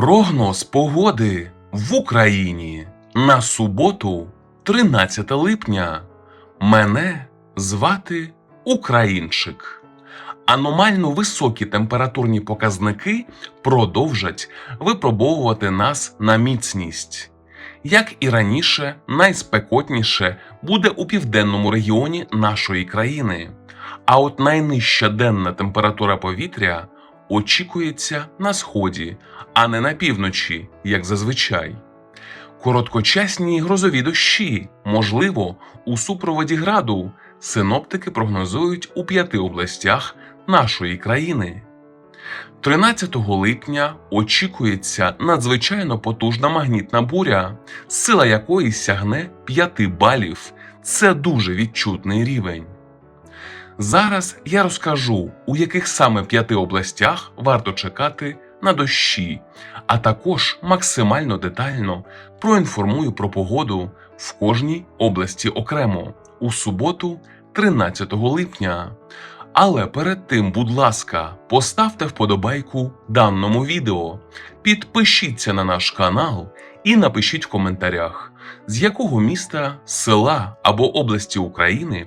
Прогноз погоди в Україні на суботу, 13 липня. Мене звати Українчик. Аномально високі температурні показники продовжать випробовувати нас на міцність. Як і раніше, найспекотніше буде у південному регіоні нашої країни. А от найнижча денна температура повітря очікується на сході, а не на півночі, як зазвичай. Короткочасні грозові дощі, можливо, у супроводі граду, синоптики прогнозують у п'яти областях нашої країни. 13 липня очікується надзвичайно потужна магнітна буря, сила якої сягне 5 балів. Це дуже відчутний рівень. Зараз я розкажу, у яких саме п'яти областях варто чекати на дощі, а також максимально детально проінформую про погоду в кожній області окремо у суботу, 13 липня. Але перед тим, будь ласка, поставте вподобайку даному відео, підпишіться на наш канал і напишіть в коментарях, з якого міста, села або області України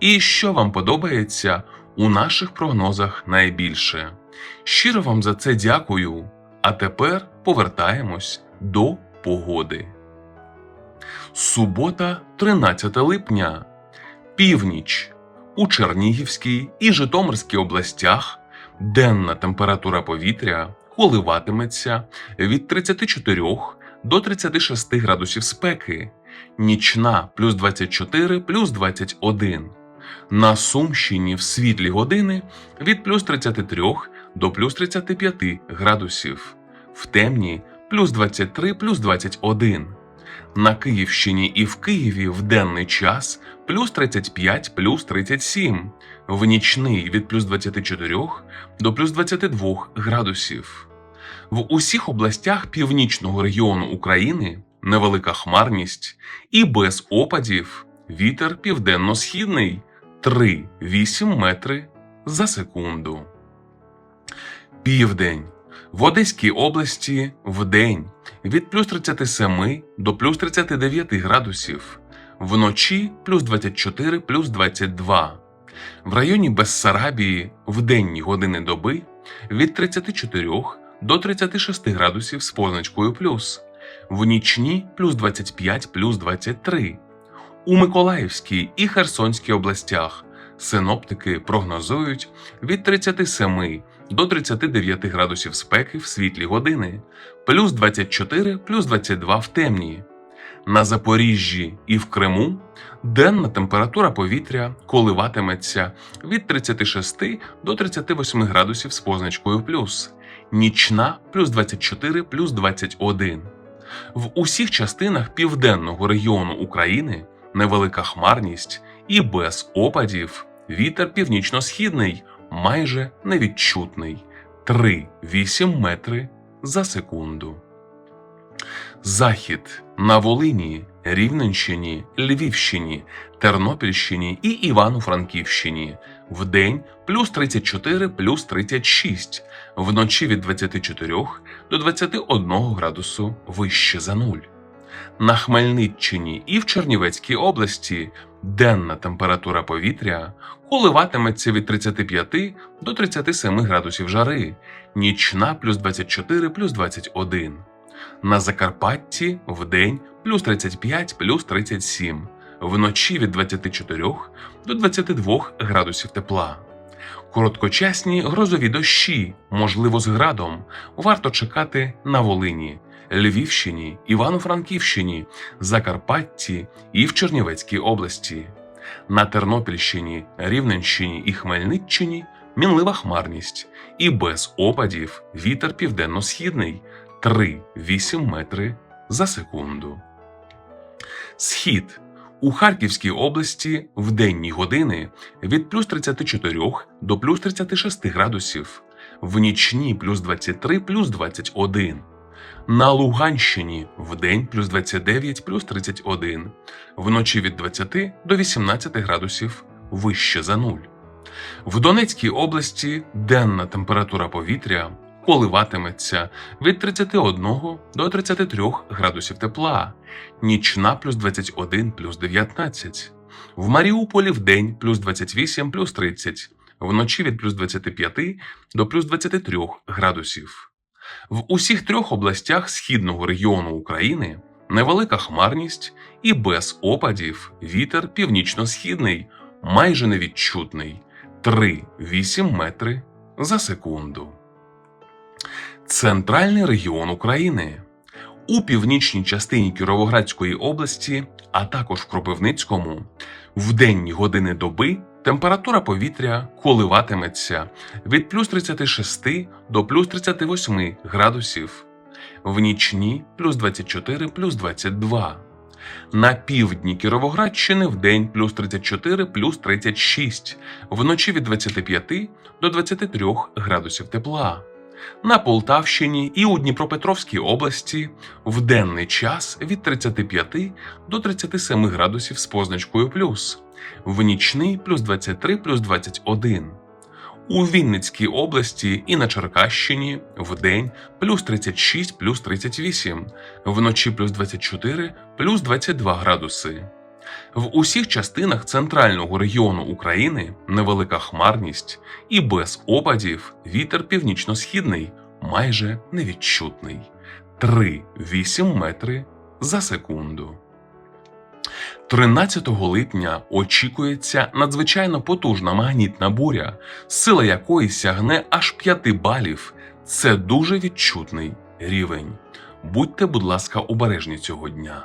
і що вам подобається у наших прогнозах найбільше. Щиро вам за це дякую. А тепер повертаємось до погоди. Субота, 13 липня. Північ. У Чернігівській і Житомирській областях денна температура повітря коливатиметься від 34 до 36 градусів спеки, нічна плюс 24 плюс 21. На Сумщині в світлі години від плюс 33 до плюс 35 градусів, в темні плюс 23 плюс 21. На Київщині і в Києві в денний час плюс 35 плюс 37, в нічний від плюс 24 до плюс 22 градусів. В усіх областях північного регіону України невелика хмарність і без опадів вітер південно-східний 3-8 метри за секунду. Південь. В Одеській області вдень від плюс 37 до плюс 39 градусів, вночі плюс 24 плюс 22. В районі Бессарабії в денні години доби від 34 до 36 градусів з позначкою плюс, в нічні плюс 25 плюс 23. У Миколаївській і Херсонській областях синоптики прогнозують від 37 до 39 градусів спеки в світлі години, плюс 24 плюс 22 в темні. На Запоріжжі і в Криму денна температура повітря коливатиметься від 36 до 38 градусів з позначкою плюс, нічна плюс 24 плюс 21. В усіх частинах південного регіону України невелика хмарність і без опадів вітер північно-східний майже невідчутний 3-8 метри за секунду. Захід на Волині, Рівненщині, Львівщині, Тернопільщині і Івано-Франківщині вдень плюс 34 плюс 36, вночі від 24 до 21 градусу вище за нуль. На Хмельниччині і в Чернівецькій області денна температура повітря коливатиметься від 35 до 37 градусів жари, нічна плюс 24 плюс 21. На Закарпатті вдень плюс 35 плюс 37, вночі від 24 до 22 градусів тепла. Короткочасні грозові дощі, можливо, з градом, варто чекати на Волині, Львівщині, Івано-Франківщині, Закарпатті і в Чернівецькій області. На Тернопільщині, Рівненщині і Хмельниччині мінлива хмарність і без опадів вітер південно-східний 3,8 метри за секунду. Схід у Харківській області в денні години від плюс 34 до плюс 36 градусів, в нічні плюс 23 плюс 21. На Луганщині в день плюс 29 плюс 31, вночі від 20 до 18 градусів вище за нуль. В Донецькій області денна температура повітря коливатиметься від 31 до 33 градусів тепла, нічна плюс 21 плюс 19. В Маріуполі в день плюс 28 плюс 30, вночі від плюс 25 до плюс 23 градусів. В усіх трьох областях східного регіону України невелика хмарність і без опадів вітер північно-східний, майже невідчутний 3,8 метри за секунду. Центральний регіон України. У північній частині Кіровоградської області, а також в Кропивницькому, в денні години доби температура повітря коливатиметься від плюс 36 до плюс 38 градусів, в нічні плюс 24 плюс 22. На півдні Кіровоградщини в день плюс 34 плюс 36, вночі від 25 до 23 градусів тепла. На Полтавщині і у Дніпропетровській області в денний час від 35 до 37 градусів з позначкою плюс, в нічний плюс 23 плюс 21. У Вінницькій області і на Черкащині в день плюс 36 плюс 38, вночі плюс 24 плюс 22 градуси. В усіх частинах центрального регіону України невелика хмарність і без опадів вітер північно-східний майже невідчутний 3,8 метри за секунду. 13 липня очікується надзвичайно потужна магнітна буря, сила якої сягне аж 5 балів. Це дуже відчутний рівень. Будьте, будь ласка, обережні цього дня.